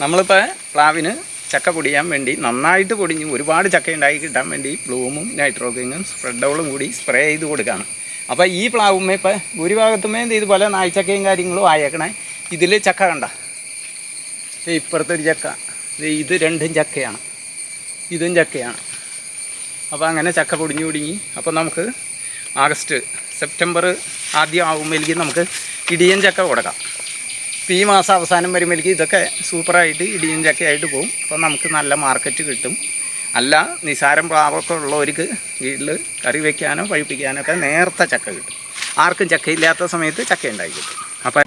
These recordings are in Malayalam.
നമ്മളിപ്പോൾ പ്ലാവിന് ചക്ക പൊടിയാൻ വേണ്ടി നന്നായിട്ട് പൊടിഞ്ഞ് ഒരുപാട് ചക്ക ഉണ്ടാക്കി കിട്ടാൻ വേണ്ടി ബ്ലൂമും നൈട്രോക്കിങ്ങും സ്പ്രെഡോളും കൂടി സ്പ്രേ ചെയ്ത് കൊടുക്കുകയാണ് അപ്പോൾ ഈ പ്ലാവുമ്മ ഇപ്പോൾ ഭൂരിഭാഗത്തുമേ ഇതുപോലെ നായ്ച്ചക്കയും കാര്യങ്ങളും ആയേക്കണേ. ഇതിൽ ചക്ക കണ്ട. ദേ ഇപ്പുറത്തെ ഒരു ചക്ക. ഇത് രണ്ടും ചക്കയാണ്. ഇതും ചക്കയാണ്. അപ്പോൾ അങ്ങനെ ചക്ക പൊടിഞ്ഞു പൊടിഞ്ഞി അപ്പോൾ നമുക്ക് ആഗസ്റ്റ് സെപ്റ്റംബർ ആദ്യം ആകുമ്പോഴേക്കും നമുക്ക് ഇടിയൻ ചക്ക കൊടുക്കാം. ഈ മാസം അവസാനം വരുമ്പോഴേക്കും ഇതൊക്കെ സൂപ്പറായിട്ട് ഇടിയും ചക്കയായിട്ട് പോകും അപ്പോൾ നമുക്ക് നല്ല മാർക്കറ്റ് കിട്ടും. അല്ല നിസാരം പ്ലാവൊക്കെ ഉള്ളവർക്ക് വീട്ടിൽ കറി വയ്ക്കാനോ പഴിപ്പിക്കാനോ ഒക്കെ നേരത്തെ ചക്ക കിട്ടും. ആർക്കും ചക്കയില്ലാത്ത സമയത്ത് ചക്ക ഉണ്ടാക്കി കിട്ടും. അപ്പോൾ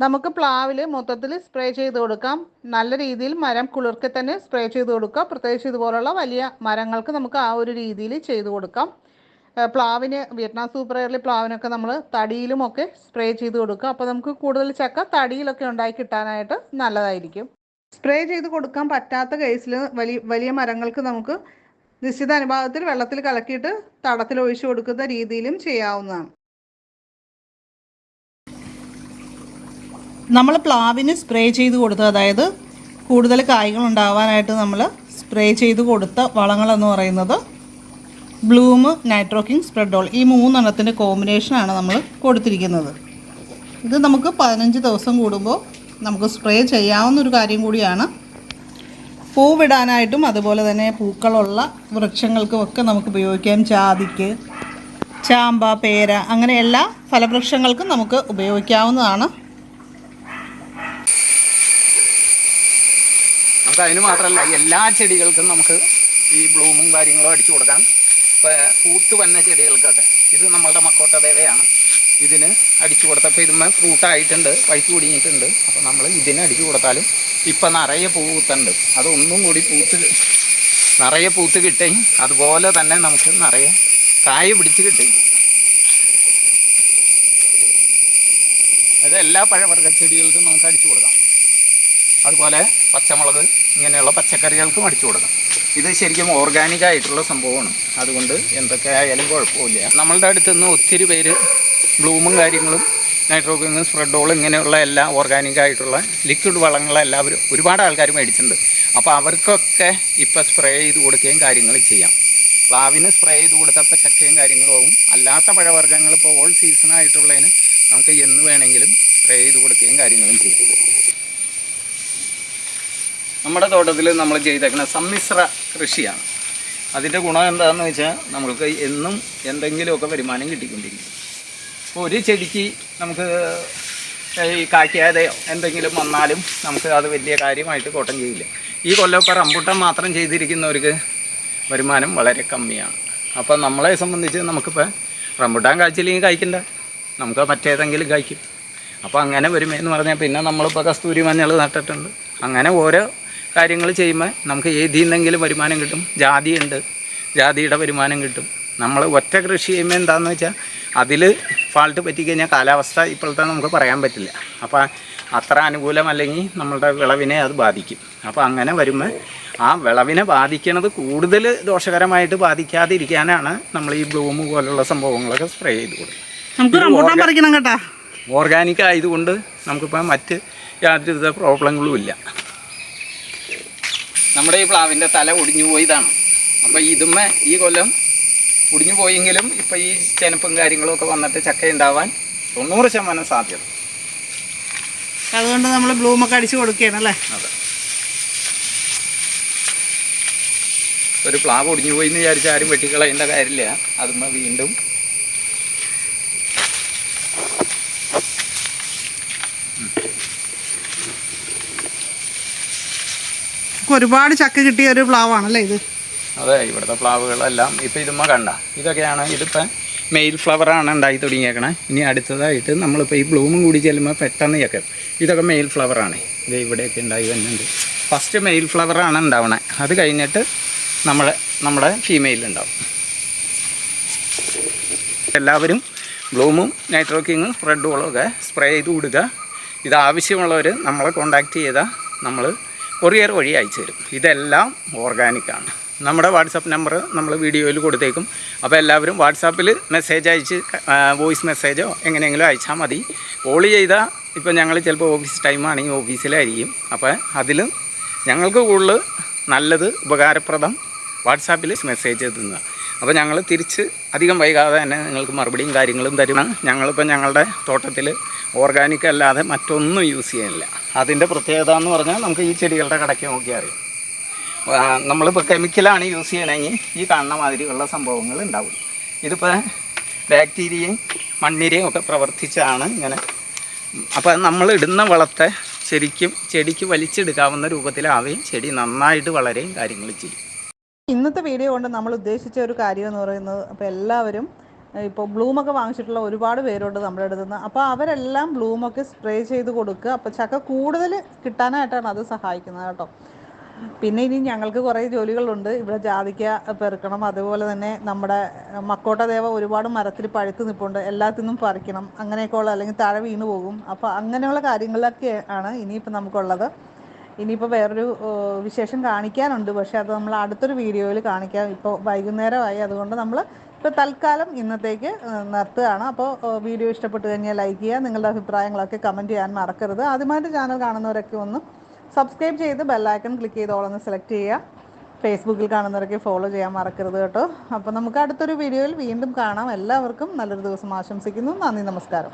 നമുക്ക് പ്ലാവിൽ മൊത്തത്തിൽ സ്പ്രേ ചെയ്ത് കൊടുക്കാം. നല്ല രീതിയിൽ മരം കുളിർക്കെ തന്നെ സ്പ്രേ ചെയ്ത് കൊടുക്കുക പ്രത്യേകിച്ച് ഇതുപോലുള്ള വലിയ മരങ്ങൾക്ക് നമുക്ക് ആ ഒരു രീതിയിൽ ചെയ്ത് കൊടുക്കാം. പ്ലാവിന് വിയറ്റ്നാം സൂപ്പർ എയർലി പ്ലാവിനൊക്കെ നമ്മൾ തടിയിലുമൊക്കെ സ്പ്രേ ചെയ്ത് കൊടുക്കുക. അപ്പോൾ നമുക്ക് കൂടുതൽ ചക്ക തടിയിലൊക്കെ ഉണ്ടായി കിട്ടാനായിട്ട് നല്ലതായിരിക്കും. സ്പ്രേ ചെയ്ത് കൊടുക്കാൻ പറ്റാത്ത കേസിൽ വലിയ വലിയ മരങ്ങൾക്ക് നമുക്ക് നിശ്ചിത അനുപാതത്തിൽ വെള്ളത്തിൽ കലക്കിയിട്ട് തടത്തിൽ ഒഴിച്ചു കൊടുക്കുന്ന രീതിയിലും ചെയ്യാവുന്നതാണ്. നമ്മൾ പ്ലാവിന് സ്പ്രേ ചെയ്ത് കൊടുത്ത അതായത് കൂടുതൽ കായ്കൾ ഉണ്ടാവാനായിട്ട് നമ്മൾ സ്പ്രേ ചെയ്ത് കൊടുത്ത വളങ്ങളെന്ന് പറയുന്നത് ബ്ലൂം നൈട്രോക്കിങ് സ്പ്രെഡോൾ ഈ മൂന്നെണ്ണത്തിന്റെ കോമ്പിനേഷനാണ് നമ്മൾ കൊടുത്തിരിക്കുന്നത്. ഇത് നമുക്ക് പതിനഞ്ച് ദിവസം കൂടുമ്പോൾ നമുക്ക് സ്പ്രേ ചെയ്യാവുന്ന ഒരു കാര്യം കൂടിയാണ്. പൂവിടാനായിട്ടും അതുപോലെ തന്നെ പൂക്കളുള്ള വൃക്ഷങ്ങൾക്കും ഒക്കെ നമുക്ക് ഉപയോഗിക്കാം. ജാതിക്ക് ചാമ്പ പേര അങ്ങനെ എല്ലാ ഫലവൃക്ഷങ്ങൾക്കും നമുക്ക് ഉപയോഗിക്കാവുന്നതാണ്. നമുക്ക് അതിന് മാത്രമല്ല എല്ലാ ചെടികൾക്കും നമുക്ക് ഈ ബ്ലൂമും കാര്യങ്ങളും അടിച്ചു കൊടുക്കാം. പൂത്ത് വന്ന ചെടികൾക്കൊക്കെ. ഇത് നമ്മളുടെ മക്കോട്ട ദേവയാണ്. ഇതിന് അടിച്ചു കൊടുത്തപ്പോൾ ഫ്രൂട്ട് ഫ്രൂട്ടായിട്ടുണ്ട് പഴുത്ത് കുടുങ്ങിയിട്ടുണ്ട്. അപ്പോൾ നമ്മൾ ഇതിന് അടിച്ചു കൊടുത്താലും ഇപ്പം നിറയെ പൂത്തുണ്ട്. അതൊന്നും കൂടി പൂത്ത് നിറയെ പൂത്ത് കിട്ടി. അതുപോലെ തന്നെ നമുക്ക് നിറയെ കായ പിടിച്ച് കിട്ടി. അത് എല്ലാ പഴവർഗ ചെടികൾക്കും നമുക്ക് അടിച്ചു കൊടുക്കാം. അതുപോലെ പച്ചമുളക് ഇങ്ങനെയുള്ള പച്ചക്കറികൾക്കും അടിച്ചു കൊടുക്കാം. ഇത് ശരിക്കും ഓർഗാനിക് ആയിട്ടുള്ള സംഭവമാണ്. അതുകൊണ്ട് എന്തൊക്കെ ആയാലും കുഴപ്പമില്ല. നമ്മളുടെ അടുത്ത് നിന്ന് ഒത്തിരി പേര് ബ്ലൂമും കാര്യങ്ങളും നൈട്രോഗനും സ്പ്രെഡോളും ഇങ്ങനെയുള്ള എല്ലാ ഓർഗാനിക് ആയിട്ടുള്ള ലിക്വിഡ് വളങ്ങളെല്ലാവരും ഒരുപാട് ആൾക്കാർ മേടിച്ചിട്ടുണ്ട്. അപ്പോൾ അവർക്കൊക്കെ ഇപ്പോൾ സ്പ്രേ ചെയ്ത് കൊടുക്കുകയും കാര്യങ്ങൾ ചെയ്യാം. പ്ലാവിന് സ്പ്രേ ചെയ്ത് കൊടുത്തപ്പോൾ ചക്കയും കാര്യങ്ങളും അല്ലാത്ത പഴവർഗങ്ങൾ ഇപ്പോൾ ഓൾ സീസണായിട്ടുള്ളതിന് നമുക്ക് എന്ന് വേണമെങ്കിലും സ്പ്രേ ചെയ്ത് കൊടുക്കുകയും കാര്യങ്ങളും ചെയ്യും. നമ്മുടെ തോട്ടത്തിൽ നമ്മൾ ചെയ്തേക്കുന്ന സമ്മിശ്ര കൃഷിയാണ്. അതിന്റെ ഗുണം എന്താണെന്ന് വെച്ചാൽ നമ്മൾക്ക് എന്നും എന്തെങ്കിലുമൊക്കെ വരുമാനം കിട്ടിക്കൊണ്ടിരിക്കും. അപ്പോൾ ഒരു ചെടിക്ക് നമുക്ക് ഈ കാക്കിയാതെയോ എന്തെങ്കിലും വന്നാലും നമുക്ക് അത് വലിയ കാര്യമായിട്ട് കോട്ടം ചെയ്യില്ല. ഈ കൊല്ലമൊക്കെ ഇപ്പോൾ മാത്രം ചെയ്തിരിക്കുന്നവർക്ക് വരുമാനം വളരെ കമ്മിയാണ്. അപ്പോൾ നമ്മളെ സംബന്ധിച്ച് നമുക്കിപ്പോൾ റംബുട്ടാൻ കാഴ്ചയില്ലെങ്കിൽ കഴിക്കണ്ട നമുക്ക് മറ്റേതെങ്കിലും കായ്ക്കും. അപ്പോൾ അങ്ങനെ വരുമെന്ന് പറഞ്ഞാൽ പിന്നെ നമ്മളിപ്പോൾ കസ്തൂരി മഞ്ഞൾ നട്ടിട്ടുണ്ട്. അങ്ങനെ ഓരോ കാര്യങ്ങൾ ചെയ്യുമ്പോൾ നമുക്ക് ഏതിൽ നിന്നെങ്കിലും വരുമാനം കിട്ടും. ജാതിയുണ്ട്. ജാതിയുടെ വരുമാനം കിട്ടും. നമ്മൾ ഒറ്റ കൃഷി ചെയ്യുമ്പോൾ എന്താണെന്ന് വെച്ചാൽ അതിൽ ഫാൾട്ട് പറ്റിക്കഴിഞ്ഞാൽ കാലാവസ്ഥ ഇപ്പോഴത്തെ നമുക്ക് പറയാൻ പറ്റില്ല. അപ്പോൾ അത്ര അനുകൂലമല്ലെങ്കിൽ നമ്മളുടെ വിളവിനെ അത് ബാധിക്കും. അപ്പോൾ അങ്ങനെ വരുമ്പോൾ ആ വിളവിനെ ബാധിക്കണത് കൂടുതൽ ദോഷകരമായിട്ട് ബാധിക്കാതിരിക്കാനാണ് നമ്മൾ ഈ ബ്ലൂമ് പോലുള്ള സംഭവങ്ങളൊക്കെ സ്പ്രേ ചെയ്ത് കൊടുക്കുന്നത് നമുക്ക് റംബൂട്ടാൻ പറിക്കണം കേട്ടാ. ഓർഗാനിക് ആയതുകൊണ്ട് നമുക്കിപ്പോൾ മറ്റ് യാതൊരുവിധ പ്രോബ്ലങ്ങളും ഇല്ല. നമ്മുടെ ഈ പ്ലാവിന്റെ തല ഒടിഞ്ഞു പോയതാണ്. അപ്പോൾ ഇതുമ്മ ഈ കൊല്ലം ഒടിഞ്ഞു പോയെങ്കിലും ഇപ്പോൾ ഈ ചെനപ്പും കാര്യങ്ങളൊക്കെ വന്നിട്ട് ചക്ക ഉണ്ടാവാൻ തൊണ്ണൂറ് ശതമാനം സാധ്യത. അതുകൊണ്ട് നമ്മൾ ബ്ലൂമൊക്കെ അടിച്ചു കൊടുക്കുകയാണ് അല്ലേ? അതെ. ഒരു പ്ലാവ് ഒടിഞ്ഞു പോയി എന്ന് വിചാരിച്ചാരും വെട്ടിക്കളയേണ്ട കാര്യമില്ല. അതുമ്മ വീണ്ടും ഒരുപാട് ചക്ക കിട്ടിയ ഒരു പ്ലാവാണല്ലേ ഇത്? അതെ ഇവിടുത്തെ പ്ലാവുകളെല്ലാം ഇപ്പം ഇതുമ്മ കണ്ട. ഇതൊക്കെയാണ് ഇതിപ്പം മെയിൽ ആണ് ഉണ്ടായി തുടങ്ങിയേക്കണേ. ഇനി അടുത്തതായിട്ട് നമ്മളിപ്പോൾ ഈ ബ്ലൂമും കൂടി ചെല്ലുമ്പോൾ പെട്ടെന്ന് ചക്കും ഇതൊക്കെ മെയിൽ ഫ്ലവറാണ് ഇത് ഇവിടെയൊക്കെ ഉണ്ടായി വരുന്നുണ്ട്. ഫസ്റ്റ് മെയിൽ ആണ് ഉണ്ടാവണേ. അത് കഴിഞ്ഞിട്ട് നമ്മളെ നമ്മുടെ ഫീമെയിൽ ഉണ്ടാവും. എല്ലാവരും ബ്ലൂമും നൈട്രോക്കിങ്ങും റെഡ് ബോളും ഒക്കെ സ്പ്രേ ചെയ്ത് കൊടുക്കുക ഇത് ആവശ്യമുള്ളവർ നമ്മളെ കോണ്ടാക്ട് ചെയ്താൽ നമ്മൾ കൊറിയർ വഴി അയച്ചു തരും. ഇതെല്ലാം ഓർഗാനിക്കാണ് നമ്മുടെ വാട്സാപ്പ് നമ്പർ നമ്മൾ വീഡിയോയിൽ കൊടുത്തേക്കും. അപ്പോൾ എല്ലാവരും വാട്സാപ്പിൽ മെസ്സേജ് അയച്ച് വോയിസ് മെസ്സേജോ എങ്ങനെയെങ്കിലും അയച്ചാൽ മതി. കോൾ ചെയ്താൽ ഇപ്പോൾ ഞങ്ങൾ ചിലപ്പോൾ ഓഫീസ് ടൈമാണെങ്കിൽ ഓഫീസിലായിരിക്കും അപ്പോൾ അതിലും ഞങ്ങൾക്ക് കൂടുതൽ നല്ലത് ഉപകാരപ്രദം വാട്സാപ്പിൽ മെസ്സേജ് എത്തുന്നത് അപ്പോൾ ഞങ്ങൾ തിരിച്ച് അധികം വൈകാതെ തന്നെ നിങ്ങൾക്ക് മറുപടിയും കാര്യങ്ങളും തരുന്ന ഞങ്ങളിപ്പോൾ ഞങ്ങളുടെ തോട്ടത്തിൽ ഓർഗാനിക് അല്ലാതെ മറ്റൊന്നും യൂസ് ചെയ്യുന്നില്ല അതിന്റെ പ്രത്യേകത എന്ന് പറഞ്ഞാൽ നമുക്ക് ഈ ചെടികളുടെ കടയ്ക്ക് നോക്കിയാൽ അറിയാം. നമ്മളിപ്പോൾ കെമിക്കലാണ് യൂസ് ചെയ്യണമെങ്കിൽ ഈ കാണുന്ന മാതിരിയുള്ള സംഭവങ്ങൾ ഉണ്ടാവും. ഇതിപ്പോൾ ബാക്ടീരിയയും മണ്ണിരയും ഒക്കെ പ്രവർത്തിച്ചാണ് ഇങ്ങനെ. അപ്പോൾ നമ്മൾ ഇടുന്ന വളത്തെ ശരിക്കും ചെടിക്ക് വലിച്ചെടുക്കാവുന്ന രൂപത്തിലാവുകയും ചെടി നന്നായിട്ട് വളരെയും കാര്യങ്ങൾ ചെയ്യും. ഇന്നത്തെ വീഡിയോ കൊണ്ട് നമ്മൾ ഉദ്ദേശിച്ച ഒരു കാര്യം എന്ന് പറയുന്നത് അപ്പോൾ എല്ലാവരും ഇപ്പോൾ ബ്ലൂമൊക്കെ വാങ്ങിച്ചിട്ടുള്ള ഒരുപാട് പേരുണ്ട് നമ്മുടെ അടുത്ത് നിന്ന്. അപ്പോൾ അവരെല്ലാം ബ്ലൂമൊക്കെ സ്പ്രേ ചെയ്ത് കൊടുക്കുക. അപ്പോൾ ചക്ക കൂടുതൽ കിട്ടാനായിട്ടാണ് അത് സഹായിക്കുന്നത് കേട്ടോ. പിന്നെ ഇനി ഞങ്ങൾക്ക് കുറേ ജോലികളുണ്ട്. ഇവിടെ ജാതിക്ക പെറുക്കണം. അതുപോലെ തന്നെ നമ്മുടെ മക്കോട്ട ദേവ ഒരുപാട് മരത്തിൽ പഴുത്ത് നിൽപ്പുണ്ട് എല്ലാത്തിനും പറിക്കണം. അങ്ങനെയൊക്കെ ഉള്ള അല്ലെങ്കിൽ താഴെ വീണ് പോകും. അപ്പോൾ അങ്ങനെയുള്ള കാര്യങ്ങളൊക്കെ ആണ് ഇനിയിപ്പോൾ നമുക്കുള്ളത്. ഇനിയിപ്പോൾ വേറൊരു വിശേഷം കാണിക്കാനുണ്ട്. പക്ഷേ അത് നമ്മൾ അടുത്തൊരു വീഡിയോയിൽ കാണിക്കാം. ഇപ്പോൾ വൈകുന്നേരമായി. അതുകൊണ്ട് നമ്മൾ ഇപ്പോൾ തൽക്കാലം ഇന്നത്തേക്ക് നിർത്തുകയാണ്. അപ്പോൾ വീഡിയോ ഇഷ്ടപ്പെട്ട് കഴിഞ്ഞാൽ ലൈക്ക് ചെയ്യുക നിങ്ങളുടെ അഭിപ്രായങ്ങളൊക്കെ കമന്റ് ചെയ്യാൻ മറക്കരുത്. ആദ്യമായിട്ട് ചാനൽ കാണുന്നവരൊക്കെ ഒന്ന് സബ്സ്ക്രൈബ് ചെയ്ത് ബെല്ലൈക്കൺ ക്ലിക്ക് ചെയ്ത് ഓളൊന്ന് സെലക്ട് ചെയ്യുക. ഫേസ്ബുക്കിൽ കാണുന്നവരൊക്കെ ഫോളോ ചെയ്യാൻ മറക്കരുത് കേട്ടോ. അപ്പോൾ നമുക്ക് അടുത്തൊരു വീഡിയോയിൽ വീണ്ടും കാണാം. എല്ലാവർക്കും നല്ലൊരു ദിവസം ആശംസിക്കുന്നു. നന്ദി നമസ്കാരം.